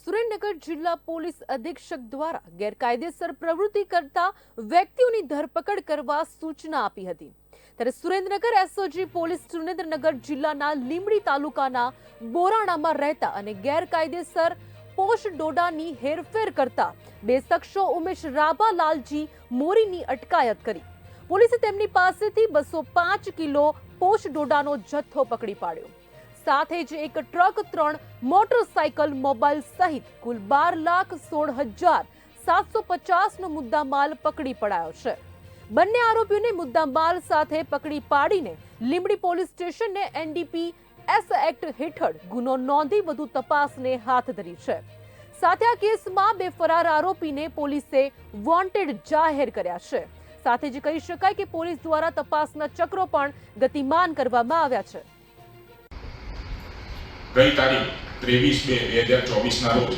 સુરેન્દ્રનગર જિલ્લા પોલીસ અધિક્ષક દ્વારા ગેરકાયદેસર પ્રવૃત્તિ કરતા વ્યક્તિઓની ધરપકડ કરવા સૂચના આપી હતી. ત્યારે સુરેન્દ્રનગર એસઓજી પોલીસ સુરેન્દ્રનગર જિલ્લાના લીંબડી તાલુકાના બોરાણામાં રહેતા અને ગેરકાયદેસર પોષ ડોડાની હેરફેર કરતા બે શખ્સો ઉમેશ રાભા લાલજી મોરીની અટકાયત કરી. પોલીસે તેમની પાસેથી બસો પાંચ કિલો પોષ ડોડાનો જથ્થો પકડી પાડ્યો. સાથે જ એક ટ્રક ત્રણ મોટરસાયકલ, મોબાઈલ સહિત કુલ બાર લાખ સોળ હજાર સાતસો પચાસનો મુદ્દામાલ પકડી પડાયો છે. બંને આરોપીઓને મુદ્દામાલ સાથે પકડી પાડીને લીંબડી પોલીસ સ્ટેશનને એનડીપી એસ એક્ટ હેઠળ ગુનો નોંધી વધુ તપાસને હાથ ધરી છે. સાથે આ કેસમાં બે ફરાર આરોપીને પોલીસે વોન્ટેડ જાહેર કર્યા છે. સાથે જ કહી શકાય કે પોલીસ દ્વારા તપાસના ચક્રો પણ ગતિમાન કરવામાં આવ્યા છે. ગઈ તારીખ ત્રેવીસ બે બે હજાર ચોવીસના રોજ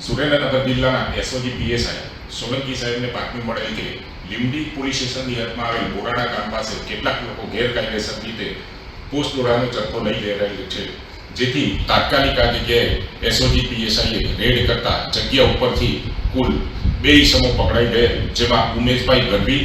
સુરેન્દ્રનગર જિલ્લાના એસઓજી પીએસઆઈ સોલંકી સાહેબને બાતમી મળેલ કે લીંબડી પોલીસ સ્ટેશનની હદમાં આવેલ બોરાણા ગામ પાસે કેટલાક લોકો ગેરકાયદેસર રીતે પોસ્ટ દોરાનો જથ્થો લઈ જઈ રહેલ છે જેથી તાત્કાલિક આ જગ્યાએ એસઓજી પીએસઆઈએ રેડ કરતા જગ્યા ઉપરથી કુલ બે ઈસમો પકડાઈ ગયેલ જેમાં ઉમેશભાઈ ગઢવી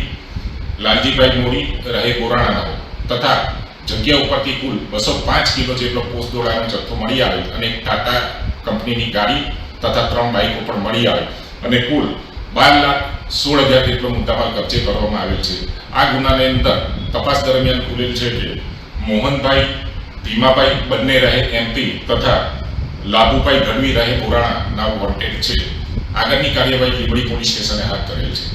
લાલજીભાઈ મોરી રહે બોરાણાના તથા જગ્યા ઉપરથી કુલ બસો પાંચ કિલો જેટલો પોસ્ટ દોરાનો જથ્થો મળી આવે અને ટાટા કંપનીની ગાડી તથા ત્રણ બાઇકો પણ મળી આવે. અને કુલ બાર લાખ સોળ હજાર જેટલો મુદ્દામાલ કબજે કરવામાં આવેલ છે. આ ગુનાની અંદર તપાસ દરમિયાન ખુલેલ છે કે મોહનભાઈ ભીમાભાઈ બંને રહે એમપી તથા લાભુભાઈ ગઢવી રહે પુરાણા, નામ વોન્ટેડ છે. આગળની કાર્યવાહી લીંબડી પોલીસ સ્ટેશને હાથ ધરેલ છે.